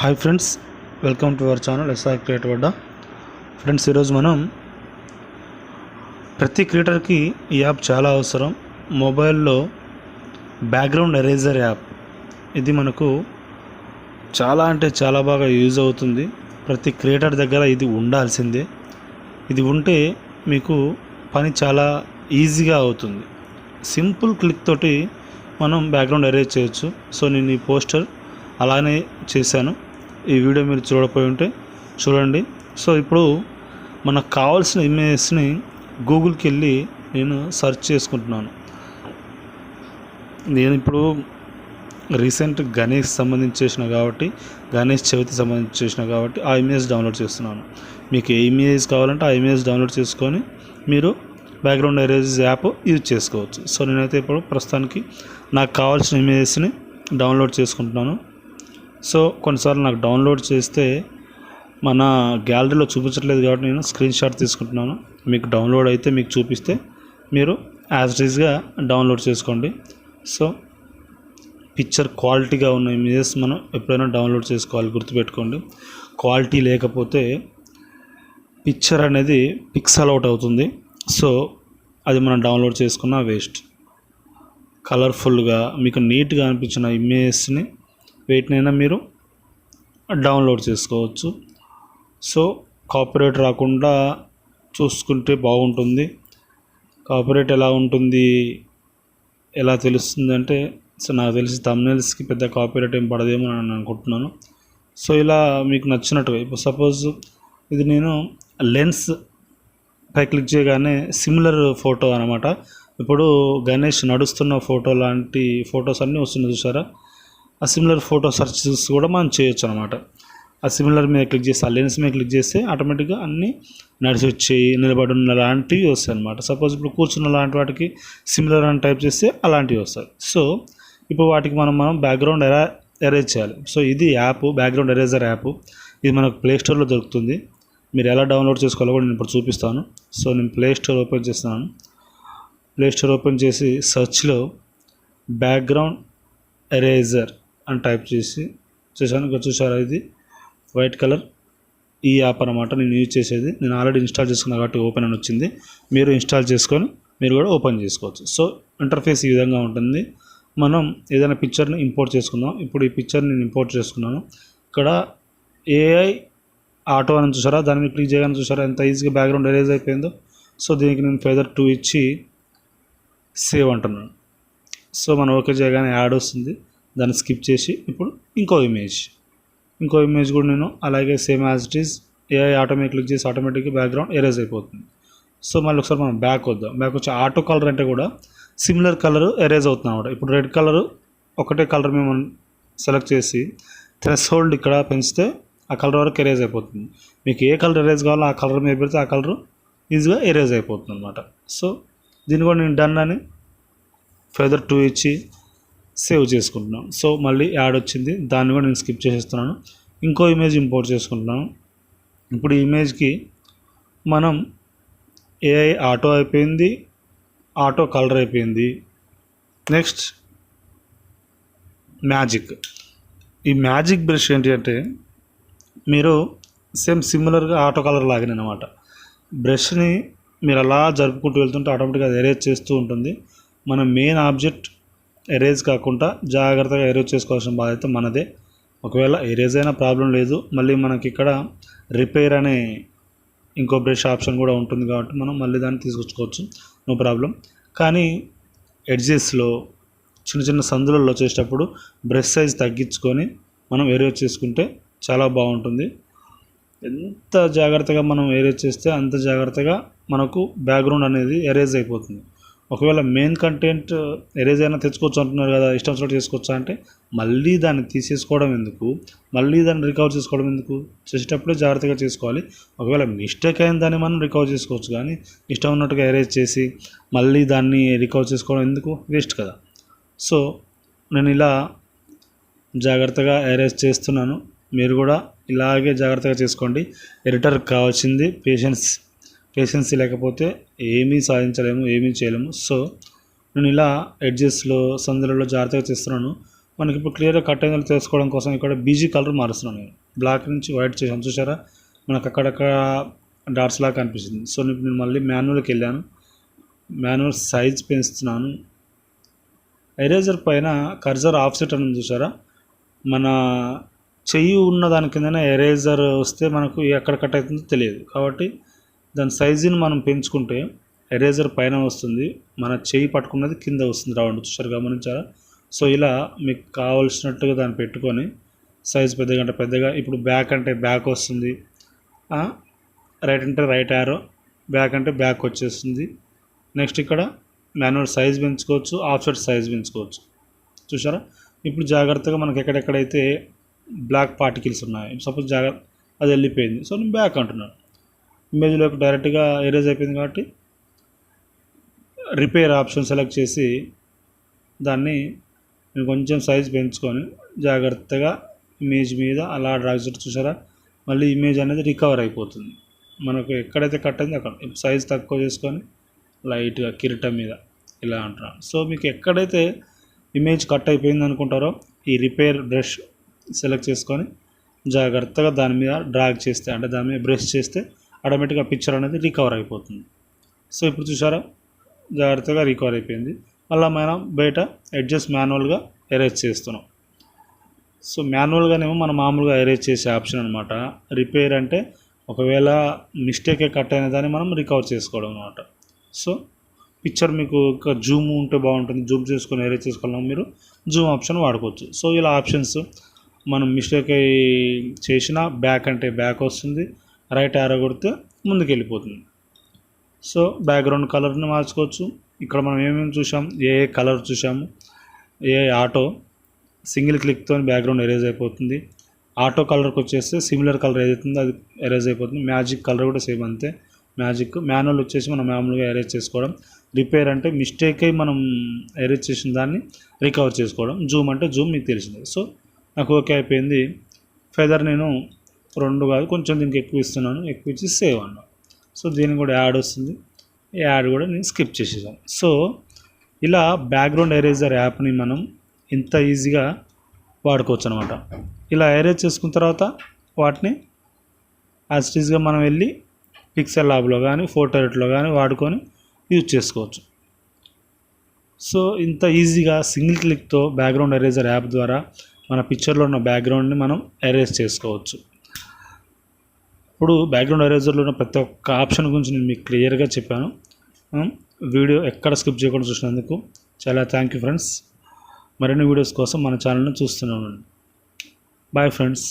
Hi friends welcome to our channel SR creator వడ్డ friends ఈరోజు మనం ప్రతి క్రియేటర్కి ఈ యాప్ చాలా అవసరం. మొబైల్లో బ్యాక్గ్రౌండ్ ఎరేజర్ యాప్. ఇది మనకు చాలా అంటే చాలా బాగా యూజ్ అవుతుంది. ప్రతి క్రియేటర్ దగ్గర ఇది ఉండాల్సిందే. ఇది ఉంటే మీకు పని చాలా ఈజీగా అవుతుంది. సింపుల్ క్లిక్ తోటి మనం బ్యాక్గ్రౌండ్ అరేంజ్ చేయొచ్చు. సో నేను ఈ పోస్టర్ అలానే చేశాను. ఈ వీడియో మీరు చూడకపోయి ఉంటే చూడండి. సో ఇప్పుడు మనకు కావాల్సిన ఇమేజెస్ని గూగుల్కి వెళ్ళి నేను సెర్చ్ చేసుకుంటున్నాను. నేను ఇప్పుడు రీసెంట్ గణేష్ సంబంధించి చేసిన కాబట్టి గణేష్ చవితి సంబంధించి చేసిన కాబట్టి ఆ ఇమేజ్ డౌన్లోడ్ చేస్తున్నాను. మీకు ఏ ఇమేజ్ కావాలంటే ఆ ఇమేజ్ డౌన్లోడ్ చేసుకొని మీరు బ్యాక్గ్రౌండ్ ఎరేజ్ యాప్ యూజ్ చేసుకోవచ్చు. సో నేనైతే ఇప్పుడు ప్రస్తుతానికి నాకు కావాల్సిన ఇమేజెస్ని డౌన్లోడ్ చేసుకుంటున్నాను. సో కొన్నిసార్లు నాకు డౌన్లోడ్ చేస్తే మన గ్యాలరీలో చూపించట్లేదు కాబట్టి నేను స్క్రీన్ షాట్ తీసుకుంటున్నాను. మీకు డౌన్లోడ్ అయితే మీకు చూపిస్తే మీరు యాజ్ ఇట్ డౌన్లోడ్ చేసుకోండి. సో పిక్చర్ క్వాలిటీగా ఉన్న ఇమేజెస్ మనం ఎప్పుడైనా డౌన్లోడ్ చేసుకోవాలి గుర్తుపెట్టుకోండి. క్వాలిటీ లేకపోతే పిక్చర్ అనేది పిక్సల్ అవుట్ అవుతుంది. సో అది మనం డౌన్లోడ్ చేసుకున్న వేస్ట్. కలర్ఫుల్గా మీకు నీట్గా అనిపించిన ఇమేజెస్ని వీటినైనా మీరు డౌన్లోడ్ చేసుకోవచ్చు. సో కాపరేట్ రాకుండా చూసుకుంటే బాగుంటుంది. కాపరేట్ ఎలా ఉంటుంది ఎలా తెలుస్తుంది అంటే సో నాకు తెలిసి తమ్నెల్స్కి పెద్ద కాపీరైట్ ఏం పడదేమో అని నేను అనుకుంటున్నాను. సో ఇలా మీకు నచ్చినట్టుగా ఇప్పుడు సపోజ్ ఇది నేను లెన్స్ పై క్లిక్ చేయగానే సిమిలర్ ఫోటో అనమాట ఇప్పుడు గణేష్ నడుస్తున్న ఫోటో లాంటి ఫొటోస్ అన్నీ వస్తున్నాయి చూసారా? ఆ సిమిలర్ ఫోటో సెర్చెస్ కూడా మనం చేయొచ్చు అనమాట ఆ సిమిలర్ మీద క్లిక్ చేస్తే ఆ లెన్స్ మీద క్లిక్ చేస్తే ఆటోమేటిక్గా అన్నీ నడిచి వచ్చి నిలబడి ఉన్న లాంటివి వస్తాయి అనమాట సపోజ్ ఇప్పుడు కూర్చున్న లాంటి వాటికి సిమిలర్ అని టైప్ చేస్తే అలాంటివి వస్తాయి. సో ఇప్పుడు వాటికి మనం మనం బ్యాక్గ్రౌండ్ ఎరా ఎరేజ్ చేయాలి. సో ఇది యాప్ బ్యాక్గ్రౌండ్ ఎరేజర్ యాప్ ఇది మనకు ప్లే స్టోర్లో దొరుకుతుంది. మీరు ఎలా డౌన్లోడ్ చేసుకోవాలో కూడా నేను ఇప్పుడు చూపిస్తాను. సో నేను ప్లేస్టోర్ ఓపెన్ చేస్తున్నాను. ప్లేస్టోర్ ఓపెన్ చేసి సెర్చ్లో బ్యాక్గ్రౌండ్ ఎరేజర్ అని టైప్ చేసి చేశాను ఇక్కడ చూసారా ఇది? వైట్ కలర్ ఈ యాప్ అనమాట నేను యూజ్ చేసేది. నేను ఆల్రెడీ ఇన్స్టాల్ చేసుకున్నా కాబట్టి ఓపెన్ అని వచ్చింది. మీరు ఇన్స్టాల్ చేసుకొని మీరు కూడా ఓపెన్ చేసుకోవచ్చు. సో ఇంటర్ఫేస్ ఈ విధంగా ఉంటుంది. మనం ఏదైనా పిక్చర్ని ఇంపోర్ట్ చేసుకుందాం. ఇప్పుడు ఈ పిక్చర్ని నేను ఇంపోర్ట్ చేసుకున్నాను. ఇక్కడ ఏఐ ఆటో అని చూసారా? దాని మీద క్లిక్ చేయగానే చూసారా? ఎంత ఈజీగా బ్యాక్గ్రౌండ్ ఎరేజ్ అయిపోయిందో. సో దీనికి నేను ఫెదర్ టూ ఇచ్చి సేవ్ అంటున్నాను. సో మనం ఓకే చేయగానే యాడ్ వస్తుంది. దాన్ని స్కిప్ చేసి ఇప్పుడు ఇంకో ఇమేజ్. ఇంకో ఇమేజ్ కూడా నేను అలాగే same as it is AI automatic click చేసి ఆటోమేటిక్గా బ్యాక్గ్రౌండ్ ఎరేజ్ అయిపోతుంది. సో మళ్ళీ ఒకసారి మనం బ్యాక్ వద్దాం. బ్యాక్ వచ్చి ఆటో కలర్ అంటే కూడా సిమిలర్ కలర్ ఎరేజ్ అవుతుంది అనమాట ఇప్పుడు రెడ్ కలర్ ఒకటే కలర్ మేము సెలెక్ట్ చేసి థ్రెస్ హోల్డ్ ఇక్కడ పెంచితే ఆ కలర్ వరకు ఎరేజ్ అయిపోతుంది. మీకు ఏ కలర్ ఎరేజ్ కావాలో ఆ కలర్ మీద పెడితే ఆ కలర్ ఈజీగా ఎరేజ్ అయిపోతుంది అనమాట సో దీన్ని కూడా నేను డన్ అని ఫెదర్ టూ ఇచ్చి సేవ్ చేసుకుంటున్నాం. సో మళ్ళీ యాడ్ వచ్చింది. దాన్ని కూడా నేను స్కిప్ చేసేస్తున్నాను. ఇంకో ఇమేజ్ ఇంపోర్ట్ చేసుకుంటున్నాను. ఇప్పుడు ఈ ఇమేజ్కి మనం ఏఐ ఆటో అయిపోయింది ఆటో కలర్ అయిపోయింది. Next magic. ఈ మ్యాజిక్ బ్రష్ ఏంటి అంటే మీరు సేమ్ సిమిలర్గా ఆటో కలర్ లాగిన అనమాట బ్రష్ని మీరు అలా జరుపుకుంటూ వెళ్తుంటే ఆటోమేటిక్గా అది ఎరేజ్ చేస్తూ ఉంటుంది. మన మెయిన్ ఆబ్జెక్ట్ ఎరేజ్ కాకుండా జాగ్రత్తగా ఎరేజ్ చేసుకోవాల్సిన బాధ్యత మనదే. ఒకవేళ ఎరేజ్ అయినా ప్రాబ్లం లేదు. మళ్ళీ మనకి ఇక్కడ రిపేర్ అనే ఇంకో బ్రష్ ఆప్షన్ కూడా ఉంటుంది కాబట్టి మనం మళ్ళీ దాన్ని తీసుకొచ్చుకోవచ్చు. నో ప్రాబ్లం కానీ ఎడ్జెస్లో చిన్న చిన్న సందులలో వచ్చేటప్పుడు బ్రష్ సైజ్ తగ్గించుకొని మనం ఎరేజ్ చేసుకుంటే చాలా బాగుంటుంది. ఎంత జాగ్రత్తగా మనం ఎరేజ్ చేస్తే అంత జాగ్రత్తగా మనకు బ్యాక్గ్రౌండ్ అనేది ఎరేజ్ అయిపోతుంది. ఒకవేళ మెయిన్ కంటెంట్ ఎరేజ్ అయినా తెచ్చుకోవచ్చు అంటున్నారు కదా ఇష్టం వచ్చినట్టు చేసుకోవచ్చా అంటే మళ్ళీ దాన్ని తీసేసుకోవడం ఎందుకు? మళ్ళీ దాన్ని రికవర్ చేసుకోవడం ఎందుకు? చేసేటప్పుడే జాగ్రత్తగా చేసుకోవాలి. ఒకవేళ మిస్టేక్ అయిన దాన్ని మనం రికవర్ చేసుకోవచ్చు కానీ ఇష్టం ఉన్నట్టుగా ఎరేజ్ చేసి మళ్ళీ దాన్ని రికవర్ చేసుకోవడం ఎందుకు? వేస్ట్ కదా. సో నేను ఇలా జాగ్రత్తగా ఎరేజ్ చేస్తున్నాను. మీరు కూడా ఇలాగే జాగ్రత్తగా చేసుకోండి. ఎడిటర్ కావాల్సింది పేషెన్స్ పేషెన్స్ లేకపోతే ఏమీ సాధించలేము ఏమీ చేయలేము. సో నేను ఇలా ఎడ్జెస్లో సందులలో జాగ్రత్తగా చేస్తున్నాను. మనకి ఇప్పుడు క్లియర్గా కట్ అయిందని తెలుసుకోవడం కోసం ఇక్కడ బీజీ కలర్ మారుస్తున్నాను నేను. బ్లాక్ నుంచి వైట్ చేసాను చూసారా మనకు అక్కడక్కడ డాట్స్ లాగా కనిపిస్తుంది. సో నేను మళ్ళీ మాన్యువల్కి వెళ్ళాను. మాన్యువల్ సైజ్ పెంచుతున్నాను. ఎరేజర్ పైన కర్జర్ ఆఫ్సెట్ అని చూసారా మన చెయ్యి ఉన్న దాని కిందనే ఎరేజర్ వస్తే మనకు ఎక్కడ కట్ అవుతుందో తెలియదు. కాబట్టి దాని సైజుని మనం పెంచుకుంటే ఎరేజర్ పైన వస్తుంది మన చేయి పట్టుకున్నది కింద వస్తుంది. రౌండ్ చూసారు గమనించారా? సో ఇలా మీకు కావలసినట్టుగా దాన్ని పెట్టుకొని సైజ్ పెద్దగా అంటే పెద్దగా ఇప్పుడు బ్యాక్ అంటే బ్యాక్ వస్తుంది. రైట్ అంటే రైట్ యారో బ్యాక్ అంటే బ్యాక్ వచ్చేస్తుంది. నెక్స్ట్ ఇక్కడ మాన్యువల్ సైజ్ పెంచుకోవచ్చు ఆఫ్సెట్ సైజ్ పెంచుకోవచ్చు. చూసారా? ఇప్పుడు జాగ్రత్తగా మనకి ఎక్కడెక్కడైతే బ్లాక్ పార్టికల్స్ ఉన్నాయి సపోజ్ జాగ్రత్త అది వెళ్ళిపోయింది. సో నేను బ్యాక్ అంటున్నాను. ఇమేజ్లోకి డైరెక్ట్గా ఎరేజ్ అయిపోయింది కాబట్టి రిపేర్ ఆప్షన్ సెలెక్ట్ చేసి దాన్ని నేను కొంచెం సైజ్ పెంచుకొని జాగ్రత్తగా ఇమేజ్ మీద అలా డ్రాగ్ చేసి చూసారా? మళ్ళీ ఇమేజ్ అనేది రికవర్ అయిపోతుంది. మనకు ఎక్కడైతే కట్ అయిందో అక్కడ. సైజ్ తక్కువ చేసుకొని లైట్గా కిరీటం మీద ఇలా అంటున్నాను సో మీకు ఎక్కడైతే ఇమేజ్ కట్ అయిపోయింది అనుకుంటారో ఈ రిపేర్ బ్రష్ సెలెక్ట్ చేసుకొని జాగ్రత్తగా దాని మీద డ్రాగ్ చేస్తే అంటే దాని మీద బ్రష్ చేస్తే ఆటోమేటిక్గా పిక్చర్ అనేది రికవర్ అయిపోతుంది. సో ఇప్పుడు చూసారా జాగ్రత్తగా రికవర్ అయిపోయింది. మళ్ళీ మనం బయట అడ్జస్ట్ మాన్యువల్గా ఎరేజ్ చేస్తున్నాం. సో మాన్యువల్గానేమో మనం మామూలుగా ఎరేజ్ చేసే ఆప్షన్ అనమాట రిపేర్ అంటే ఒకవేళ మిస్టేకే కట్ అయిన దాన్ని మనం రికవర్ చేసుకోవడం అనమాట సో పిక్చర్ మీకు ఒక జూమ్ ఉంటే బాగుంటుంది. జూమ్ చేసుకొని ఎరేజ్ చేసుకోవాలన్నా మీరు జూమ్ ఆప్షన్ వాడుకోవచ్చు. సో ఇలా ఆప్షన్స్ మనం మిస్టేక్ అయ్యి చేసిన బ్యాక్ అంటే బ్యాక్ వస్తుంది. రైట్ ఆరో కొడితే ముందుకు వెళ్ళిపోతుంది సో బ్యాక్గ్రౌండ్ కలర్ని మార్చుకోవచ్చు. ఇక్కడ మనం ఏమేమి చూసాం ఏ ఏ కలర్ చూసాము ఏ ఆటో సింగిల్ క్లిక్తో బ్యాక్గ్రౌండ్ ఎరేజ్ అయిపోతుంది. ఆటో కలర్కి వచ్చేస్తే సిమిలర్ కలర్ ఏదైతుందో అది ఎరేజ్ అయిపోతుంది. మ్యాజిక్ కలర్ కూడా సేమ్ అంతే. మ్యాజిక్ మాన్యువల్ వచ్చేసి మనం మామూలుగా ఎరేజ్ చేసుకోవడం. రిపేర్ అంటే మిస్టేక్ అయి మనం ఎరేజ్ చేసిన దాన్ని రికవర్ చేసుకోవడం. జూమ్ అంటే జూమ్ మీకు తెలిసింది. సో నాకు ఓకే అయిపోయింది. ఫెదర్ నేను రెండు కాదు కొంచెం దీనికి ఎక్కువ ఇస్తున్నాను ఎక్కువ ఇచ్చి సేవ్ అన్నాను. సో దీనికి కూడా యాడ్ వస్తుంది. ఈ యాడ్ కూడా నేను స్కిప్ చేసేసాను. సో ఇలా బ్యాక్గ్రౌండ్ ఎరేజర్ యాప్ని మనం ఇంత ఈజీగా వాడుకోవచ్చు అనమాట ఇలా ఎరేజ్ చేసుకున్న తర్వాత వాటిని యాజ్టీజ్గా మనం వెళ్ళి పిక్సెల్ ల్యాబ్లో కానీ ఫోటోరెట్లో కానీ వాడుకొని యూజ్ చేసుకోవచ్చు. సో ఇంత ఈజీగా సింగిల్ క్లిక్తో బ్యాక్గ్రౌండ్ ఎరేజర్ యాప్ ద్వారా మన పిక్చర్లో ఉన్న బ్యాక్గ్రౌండ్ని మనం ఎరేజ్ చేసుకోవచ్చు. ఇప్పుడు బ్యాక్గ్రౌండ్ ఎరేజర్లో ఉన్న ప్రతి ఒక్క ఆప్షన్ గురించి నేను మీకు క్లియర్గా చెప్పాను. వీడియో ఎక్కడ స్కిప్ చేయకుండా చూసినందుకు చాలా థ్యాంక్ యూ ఫ్రెండ్స్ మరిన్ని వీడియోస్ కోసం మన ఛానల్ని చూస్తున్నాను బాయ్ ఫ్రెండ్స్